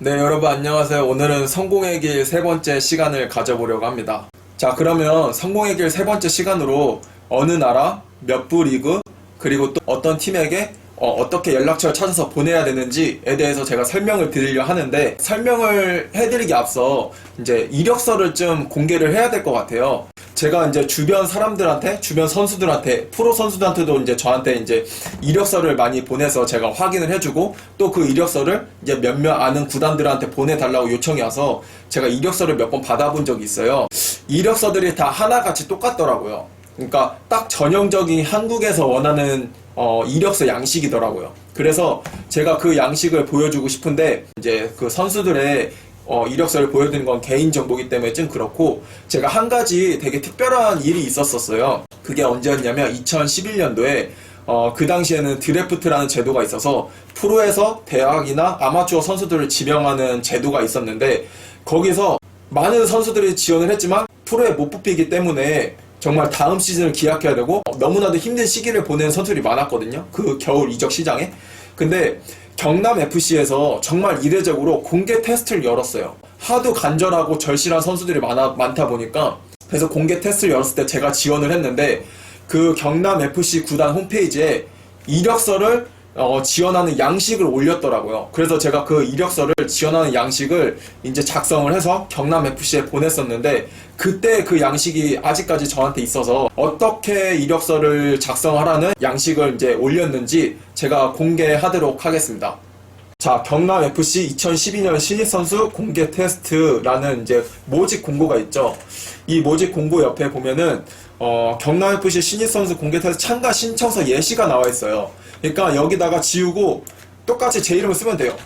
네, 여러분 안녕하세요. 오늘은 성공의 길 세 번째 시간을 가져보려고 합니다. 자, 그러면 성공의 길 세 번째 시간으로 어느 나라, 몇 부 리그, 그리고 또 어떤 팀에게 어, 떻게 연락처를 찾아서 보내야 되는지에 대해서 제가 설명을 드리려 하는데 설명을 해드리기 앞서 이제 이력서를 좀 공개를 해야 될 것 같아요. 제가 이제 주변 사람들한테, 주변 선수들한테, 프로 선수들한테도 이제 저한테 이제 이력서를 많이 보내서 제가 확인을 해주고 또 그 이력서를 이제 몇몇 아는 구단들한테 보내달라고 요청이 와서 제가 이력서를 몇 번 받아본 적이 있어요. 이력서들이 다 하나같이 똑같더라고요. 그러니까 딱 전형적인 한국에서 원하는 어, 이력서 양식이더라고요. 그래서 제가 그 양식을 보여주고 싶은데 이제 그 선수들의 어, 이력서를 보여드리는 건 개인 정보기 때문에 좀 그렇고 제가 한 가지 되게 특별한 일이 있었었어요. 그게 언제였냐면 2011년도에 어, 그 당시에는 드래프트라는 제도가 있어서 프로에서 대학이나 아마추어 선수들을 지명하는 제도가 있었는데 거기서 많은 선수들이 지원을 했지만 프로에 못 뽑히기 때문에 정말 다음 시즌을 기약해야 되고 너무나도 힘든 시기를 보낸 선수들이 많았거든요. 그 겨울 이적 시장에. 근데 경남 FC에서 정말 이례적으로 공개 테스트를 열었어요. 하도 간절하고 절실한 선수들이 많아, 많다 보니까 그래서 공개 테스트를 열었을 때 제가 지원을 했는데 그 경남 FC 구단 홈페이지에 이력서를 어, 지원하는 양식을 올렸더라고요. 그래서 제가 그 이력서를 지원하는 양식을 이제 작성을 해서 경남 FC에 보냈었는데 그때 그 양식이 아직까지 저한테 있어서 어떻게 이력서를 작성하라는 양식을 이제 올렸는지 제가 공개하도록 하겠습니다. 자, 경남 FC 2012년 신입 선수 공개 테스트라는 이제 모집 공고가 있죠. 이 모집 공고 옆에 보면은 어, 경남 FC 신입 선수 공개 테스트 참가 신청서 예시가 나와 있어요. 그러니까 여기다가 지우고 똑같이 제 이름을 쓰면 돼요.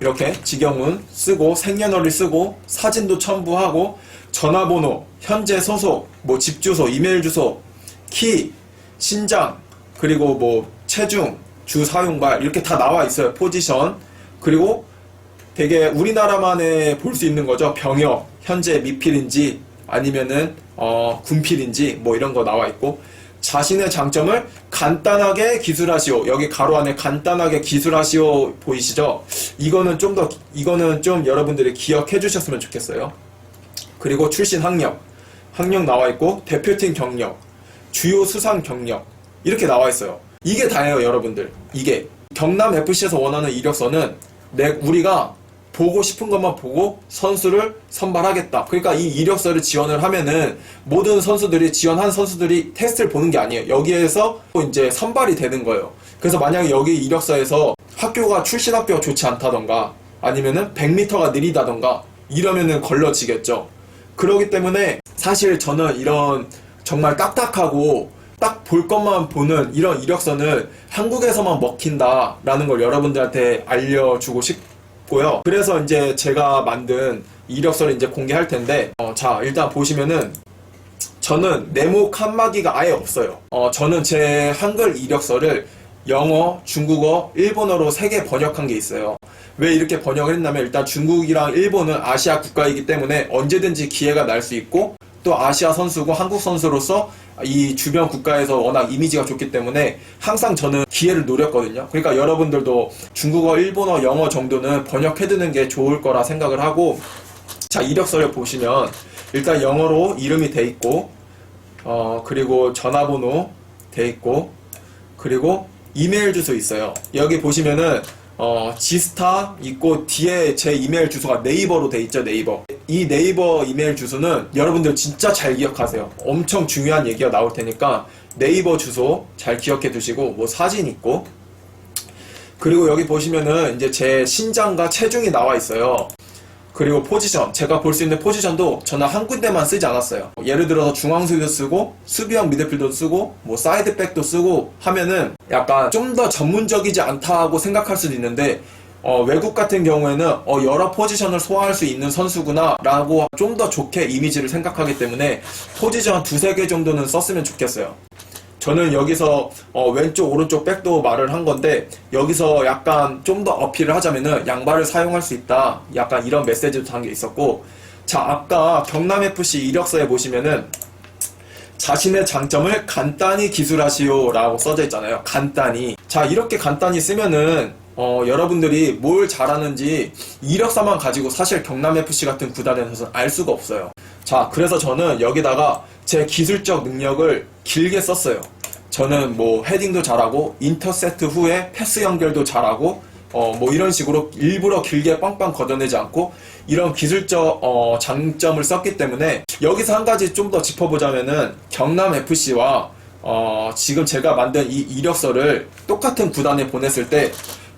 이렇게 지경문 쓰고 생년월일 쓰고 사진도 첨부하고 전화번호, 현재 소속, 뭐 집 주소, 이메일 주소, 키, 신장, 그리고 뭐 체중, 주 사용발 이렇게 다 나와 있어요. 포지션. 그리고 되게 우리나라만에 볼 수 있는 거죠. 병역, 현재 미필인지 아니면은 어, 군필인지 뭐 이런 거 나와 있고 자신의 장점을 간단하게 기술하시오. 여기 가로 안에 간단하게 기술하시오 보이시죠? 이거는 좀 더 이거는 좀 여러분들이 기억해 주셨으면 좋겠어요. 그리고 출신 학력, 학력 나와 있고 대표팀 경력, 주요 수상 경력 이렇게 나와 있어요. 이게 다예요, 여러분들. 이게 경남 FC에서 원하는 이력서는 내 우리가 보고 싶은 것만 보고 선수를 선발하겠다. 그러니까 이 이력서를 지원을 하면은 모든 선수들이 지원한 선수들이 테스트를 보는 게 아니에요. 여기에서 이제 선발이 되는 거예요. 그래서 만약에 여기 이력서에서 학교가 출신 학교가 좋지 않다던가 아니면은 100m가 느리다던가 이러면은 걸러지겠죠. 그러기 때문에 사실 저는 이런 정말 딱딱하고 딱 볼 것만 보는 이런 이력서는 한국에서만 먹힌다라는 걸 여러분들한테 알려주고 싶고요. 그래서 이제 제가 만든 이력서를 이제 공개할 텐데, 어, 자, 일단 보시면은 저는 네모 칸막이가 아예 없어요. 어, 저는 제 한글 이력서를 영어, 중국어, 일본어로 세 개 번역한 게 있어요. 왜 이렇게 번역을 했냐면 일단 중국이랑 일본은 아시아 국가이기 때문에 언제든지 기회가 날 수 있고 또 아시아 선수고 한국 선수로서 이 주변 국가에서 워낙 이미지가 좋기 때문에 항상 저는 기회를 노렸거든요. 그러니까 여러분들도 중국어, 일본어, 영어 정도는 번역해두는 게 좋을 거라 생각을 하고 자 이력서를 보시면 일단 영어로 이름이 돼 있고 어 그리고 전화번호 돼 있고 그리고 이메일 주소 있어요. 여기 보시면은 어, 지스타 있고 뒤에 제 이메일 주소가 네이버로 돼 있죠 네이버 이 네이버 이메일 주소는 여러분들 진짜 잘 기억하세요. 엄청 중요한 얘기가 나올 테니까 네이버 주소 잘 기억해 두시고 뭐 사진 있고. 그리고 여기 보시면은 이제 제 신장과 체중이 나와 있어요. 그리고 포지션 제가 볼 수 있는 포지션도 저는 한 군데만 쓰지 않았어요. 예를 들어서 중앙수비도 쓰고 수비형 미드필더도 쓰고 뭐 사이드백도 쓰고 하면은 약간 좀 더 전문적이지 않다고 생각할 수도 있는데 어, 외국 같은 경우에는 어, 여러 포지션을 소화할 수 있는 선수구나 라고 좀 더 좋게 이미지를 생각하기 때문에 포지션 두세 개 정도는 썼으면 좋겠어요. 저는 여기서 어, 왼쪽 오른쪽 백도 말을 한 건데 여기서 약간 좀 더 어필을 하자면은 양발을 사용할 수 있다 약간 이런 메시지도 담겨 있었고 자 아까 경남FC 이력서에 보시면은 자신의 장점을 간단히 기술하시오 라고 써져 있잖아요. 간단히. 자 이렇게 간단히 쓰면은 어, 여러분들이 뭘 잘하는지 이력서만 가지고 사실 경남FC 같은 구단에서는 알 수가 없어요. 자, 그래서 저는 여기다가 제 기술적 능력을 길게 썼어요. 저는 뭐 헤딩도 잘하고 인터셉트 후에 패스 연결도 잘하고 어, 뭐 이런 식으로 일부러 길게 빵빵 걷어내지 않고 이런 기술적 어, 장점을 썼기 때문에 여기서 한 가지 좀 더 짚어보자면은 경남 FC와 어, 지금 제가 만든 이 이력서를 똑같은 구단에 보냈을 때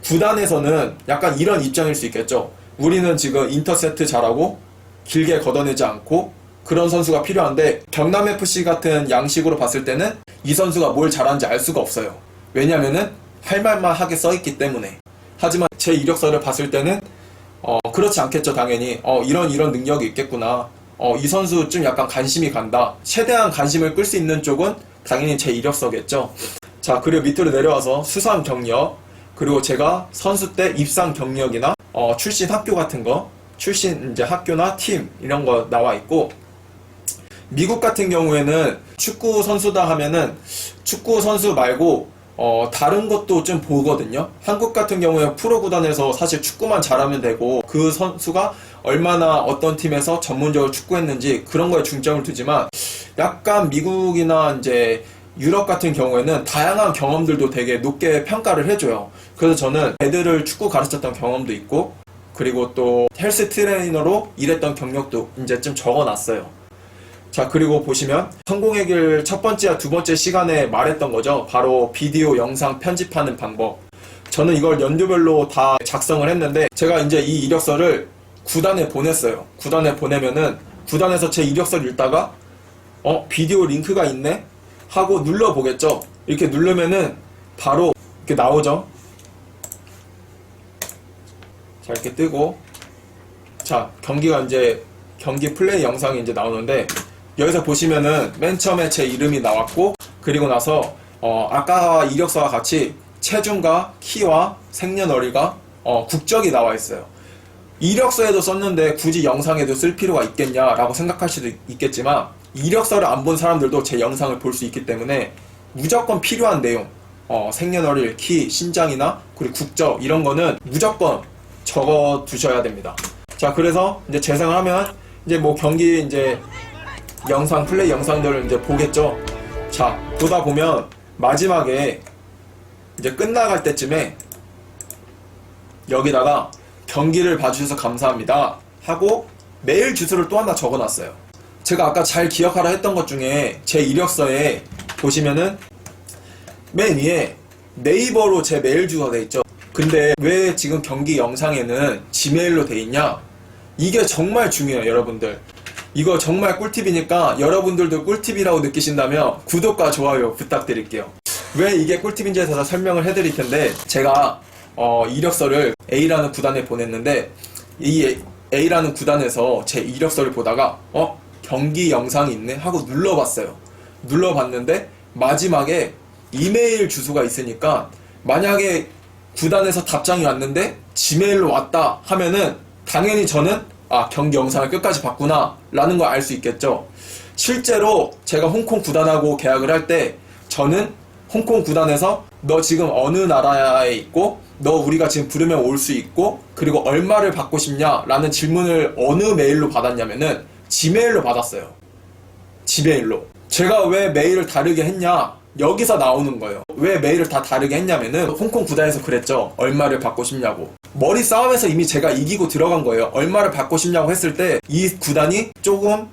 구단에서는 약간 이런 입장일 수 있겠죠. 우리는 지금 인터셉트 잘하고 길게 걷어내지 않고 그런 선수가 필요한데 경남 FC 같은 양식으로 봤을 때는 이 선수가 뭘 잘하는지 알 수가 없어요. 왜냐면은 할 말만 하게 써 있기 때문에. 하지만 제 이력서를 봤을 때는 어, 그렇지 않겠죠, 당연히. 어, 이런 이런 능력이 있겠구나. 어, 이 선수 좀 약간 관심이 간다. 최대한 관심을 끌 수 있는 쪽은 당연히 제 이력서겠죠. 자, 그리고 밑으로 내려와서 수상 경력, 그리고 제가 선수 때 입상 경력이나 어, 출신 학교 같은 거, 출신 이제 학교나 팀 이런 거 나와 있고 미국 같은 경우에는 축구 선수다 하면은 축구 선수 말고 어, 다른 것도 좀 보거든요. 한국 같은 경우에 프로 구단에서 사실 축구만 잘하면 되고 그 선수가 얼마나 어떤 팀에서 전문적으로 축구했는지 그런 거에 중점을 두지만 약간 미국이나 이제 유럽 같은 경우에는 다양한 경험들도 되게 높게 평가를 해줘요. 그래서 저는 애들을 축구 가르쳤던 경험도 있고 그리고 또 헬스 트레이너로 일했던 경력도 이제 좀 적어놨어요. 자, 그리고 보시면 성공의 길 첫 번째와 두 번째 시간에 말했던 거죠. 바로 비디오 영상 편집하는 방법. 저는 이걸 연도별로 다 작성을 했는데 제가 이제 이 이력서를 구단에 보냈어요. 구단에 보내면은 구단에서 제 이력서를 읽다가 어, 비디오 링크가 있네? 하고 눌러 보겠죠. 이렇게 누르면은 바로 이렇게 나오죠. 자, 이렇게 뜨고 자, 경기가 이제 경기 플레이 영상이 이제 나오는데 여기서 보시면은 맨 처음에 제 이름이 나왔고 그리고 나서 어 아까 이력서와 같이 체중과 키와 생년월일과 어 국적이 나와 있어요. 이력서에도 썼는데 굳이 영상에도 쓸 필요가 있겠냐라고 생각할 수도 있겠지만 이력서를 안 본 사람들도 제 영상을 볼 수 있기 때문에 무조건 필요한 내용 어 생년월일, 키, 신장이나 그리고 국적 이런 거는 무조건 적어 두셔야 됩니다. 자 그래서 이제 재생을 하면 이제 뭐 경기 이제 영상 플레이 영상들을 이제 보겠죠. 자 보다 보면 마지막에 이제 끝나갈 때쯤에 여기다가 경기를 봐주셔서 감사합니다 하고 메일 주소를 또 하나 적어놨어요. 제가 아까 잘 기억하라 했던 것 중에 제 이력서에 보시면은 맨 위에 네이버로 제 메일 주소가 돼 있죠. 근데 왜 지금 경기 영상에는 지메일로 돼 있냐? 이게 정말 중요해요, 여러분들. 이거 정말 꿀팁이니까 여러분들도 꿀팁이라고 느끼신다면 구독과 좋아요 부탁드릴게요. 왜 이게 꿀팁인지에 대해서 설명을 해드릴 텐데 제가 어, 이력서를 A라는 구단에 보냈는데 이 A라는 구단에서 제 이력서를 보다가 어 경기 영상이 있네 하고 눌러봤어요. 눌러봤는데 마지막에 이메일 주소가 있으니까 만약에 구단에서 답장이 왔는데 지메일로 왔다 하면은 당연히 저는 아 경기 영상을 끝까지 봤구나 라는 걸 알 수 있겠죠 실제로 제가 홍콩 구단하고 계약을 할 때 저는 홍콩 구단에서 너 지금 어느 나라에 있고 너 우리가 지금 부르면 올 수 있고 그리고 얼마를 받고 싶냐 라는 질문을 어느 메일로 받았냐면은 지메일로 받았어요. 지메일로. 제가 왜 메일을 다르게 했냐? 여기서 나오는 거예요. 왜 메일을 다 다르게 했냐면은 홍콩 구단에서 그랬죠. 얼마를 받고 싶냐고. 머리 싸움에서 이미 제가 이기고 들어간 거예요. 얼마를 받고 싶냐고 했을 때 이 구단이 조금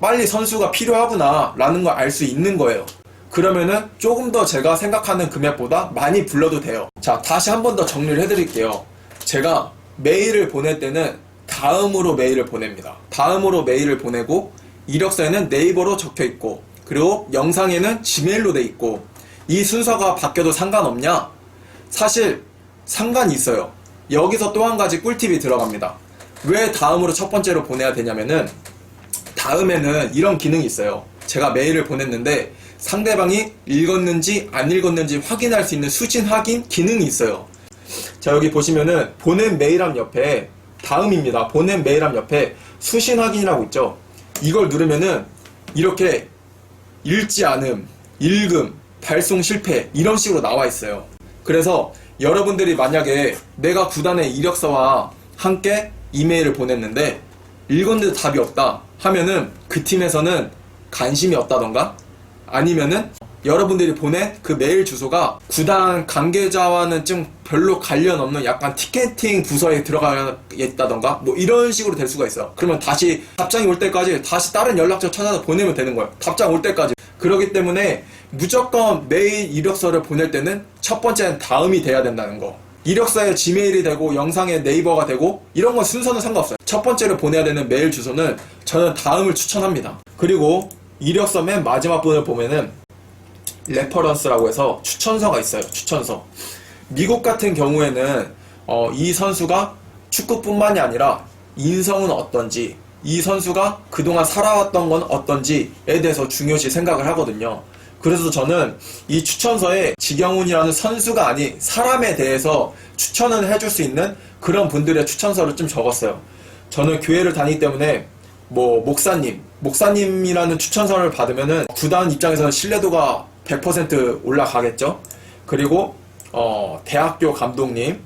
빨리 선수가 필요하구나 라는 걸 알 수 있는 거예요. 그러면은 조금 더 제가 생각하는 금액보다 많이 불러도 돼요. 자 다시 한 번 더 정리를 해드릴게요. 제가 메일을 보낼 때는 다음으로 메일을 보냅니다 다음으로 메일을 보내고 이력서에는 네이버로 적혀 있고 그리고 영상에는 지메일로 돼 있고 이 순서가 바뀌어도 상관없냐? 사실 상관이 있어요. 여기서 또 한 가지 꿀팁이 들어갑니다. 왜 다음으로 첫 번째로 보내야 되냐면은 다음에는 이런 기능이 있어요. 제가 메일을 보냈는데 상대방이 읽었는지 안 읽었는지 확인할 수 있는 수진 확인 기능이 있어요. 자 여기 보시면은 보낸 메일함 옆에 다음입니다. 보낸 메일함 옆에 수신 확인이라고 있죠. 이걸 누르면은 이렇게 읽지 않음, 읽음, 발송 실패 이런 식으로 나와 있어요. 그래서 여러분들이 만약에 내가 구단의 이력서와 함께 이메일을 보냈는데 읽었는데 답이 없다 하면은 그 팀에서는 관심이 없다던가 아니면은 여러분들이 보낸 그 메일 주소가 구단 관계자와는 좀 별로 관련 없는 약간 티켓팅 부서에 들어가 있다던가 뭐 이런 식으로 될 수가 있어요. 그러면 다시 답장이 올 때까지 다시 다른 연락처 찾아서 보내면 되는 거예요. 답장 올 때까지. 그렇기 때문에 무조건 메일 이력서를 보낼 때는 첫 번째는 다음이 돼야 된다는 거. 이력서에 지메일이 되고 영상에 네이버가 되고 이런 건 순서는 상관없어요. 첫 번째로 보내야 되는 메일 주소는 저는 다음을 추천합니다. 그리고 이력서 맨 마지막 분을 보면은 레퍼런스라고 해서 추천서가 있어요. 추천서. 미국 같은 경우에는 어, 이 선수가 축구뿐만이 아니라 인성은 어떤지, 이 선수가 그동안 살아왔던 건 어떤지에 대해서 중요시 생각을 하거든요. 그래서 저는 이 추천서에 지경훈이라는 선수가 아닌 사람에 대해서 추천을 해줄 수 있는 그런 분들의 추천서를 좀 적었어요. 저는 교회를 다니기 때문에 뭐 목사님, 목사님이라는 추천서를 받으면은 구단 입장에서는 신뢰도가 100% 올라가겠죠. 그리고 어, 대학교 감독님,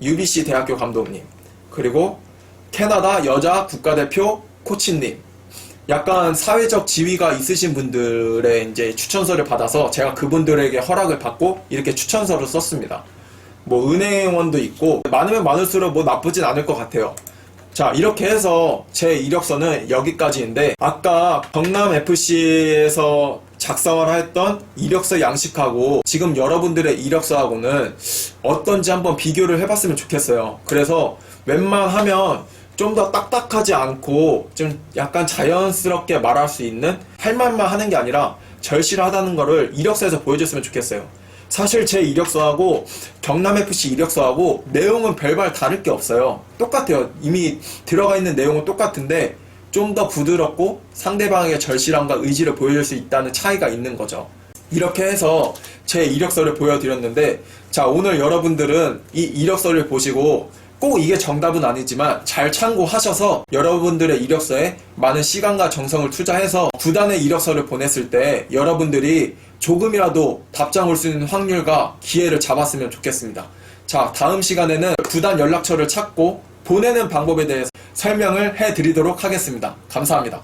UBC 대학교 감독님, 그리고 캐나다 여자 국가대표 코치님, 약간 사회적 지위가 있으신 분들의 이제 추천서를 받아서 제가 그분들에게 허락을 받고 이렇게 추천서를 썼습니다. 뭐 은행원도 있고 많으면 많을수록 뭐 나쁘진 않을 것 같아요. 자 이렇게 해서 제 이력서는 여기까지인데 아까 경남 FC에서 작성을 했던 이력서 양식하고 지금 여러분들의 이력서하고는 어떤지 한번 비교를 해봤으면 좋겠어요. 그래서 웬만하면 좀 더 딱딱하지 않고 좀 약간 자연스럽게 말할 수 있는 할 말만 하는 게 아니라 절실하다는 거를 이력서에서 보여줬으면 좋겠어요. 사실 제 이력서하고 경남FC 이력서하고 내용은 별반 다를 게 없어요. 똑같아요. 이미 들어가 있는 내용은 똑같은데 좀 더 부드럽고 상대방에게 절실함과 의지를 보여줄 수 있다는 차이가 있는 거죠. 이렇게 해서 제 이력서를 보여드렸는데 자 오늘 여러분들은 이 이력서를 보시고 꼭 이게 정답은 아니지만 잘 참고하셔서 여러분들의 이력서에 많은 시간과 정성을 투자해서 구단의 이력서를 보냈을 때 여러분들이 조금이라도 답장 올 수 있는 확률과 기회를 잡았으면 좋겠습니다. 자, 다음 시간에는 구단 연락처를 찾고 보내는 방법에 대해서 설명을 해 드리도록 하겠습니다. 감사합니다.